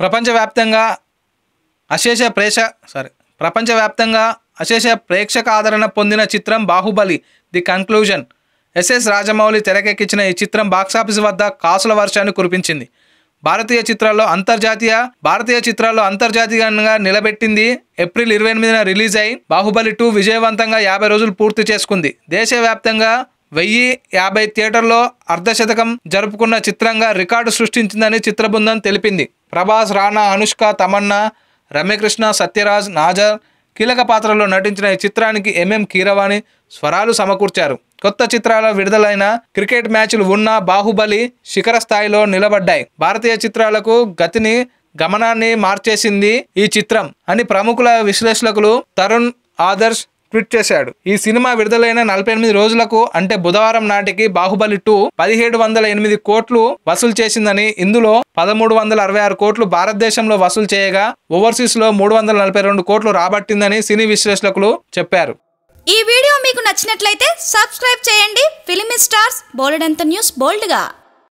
ప్రపంచవ్యాప్తంగా అశేష ప్రేక్ష సారీ ప్రపంచవ్యాప్తంగా అశేష ప్రేక్షక ఆదరణ పొందిన చిత్రం Baahubali the conclusion. SS Rajamouli తెరకెక్కించిన ఈ చిత్రం బాక్సాఫీస్ వద్ద కాసుల వర్షాన్ని కురిపించింది. భారతీయ చిత్రాల్లో అంతర్జాతీయ భారతీయ చిత్రాల్లో అంతర్జాతీయంగా నిలబెట్టింది ఏప్రిల్ ఇరవై ఎనిమిదిన రిలీజ్ అయి బాహుబలి టూ విజయవంతంగా యాభై రోజులు పూర్తి చేసుకుంది. దేశవ్యాప్తంగా వెయ్యి యాభై థియేటర్లో అర్ధశతకం జరుపుకున్న చిత్రంగా రికార్డు సృష్టించిందని చిత్రబృందం తెలిపింది. ప్రభాస్ రాణా అనుష్క తమన్నా రమ్యకృష్ణ సత్యరాజ్ నాజర్ కీలక పాత్రలో నటించిన ఈ చిత్రానికి ఎంఎం కీరవాణి స్వరాలు సమకూర్చారు. కొత్త చిత్రాల విడుదలైన క్రికెట్ మ్యాచ్లు ఉన్న బాహుబలి శిఖర స్థాయిలో నిలబడ్డాయి. భారతీయ చిత్రాలకు గతిని గమనాన్ని మార్చేసింది ఈ చిత్రం అని ప్రముఖుల విశ్లేషకులు తరుణ్ ఆదర్శ్ ట్వీట్ చేశాడు. ఈ సినిమా విడుదలైన నలభై ఎనిమిది రోజులకు అంటే బుధవారం నాటికి బాహుబలి టూ పదిహేడు వందల ఎనిమిది కోట్లు వసూలు చేసిందని ఇందులో పదమూడు వందల అరవై ఆరు కోట్లు భారతదేశంలో వసూలు చేయగా ఓవర్సీస్లో మూడు వందల నలభై రెండు కోట్లు రాబట్టిందని సినీ విశ్లేషకులు చెప్పారు. ఈ వీడియో మీకు నచ్చినట్లయితే సబ్స్క్రైబ్ చేయండి. Film stars bold news బోల్డ్గా.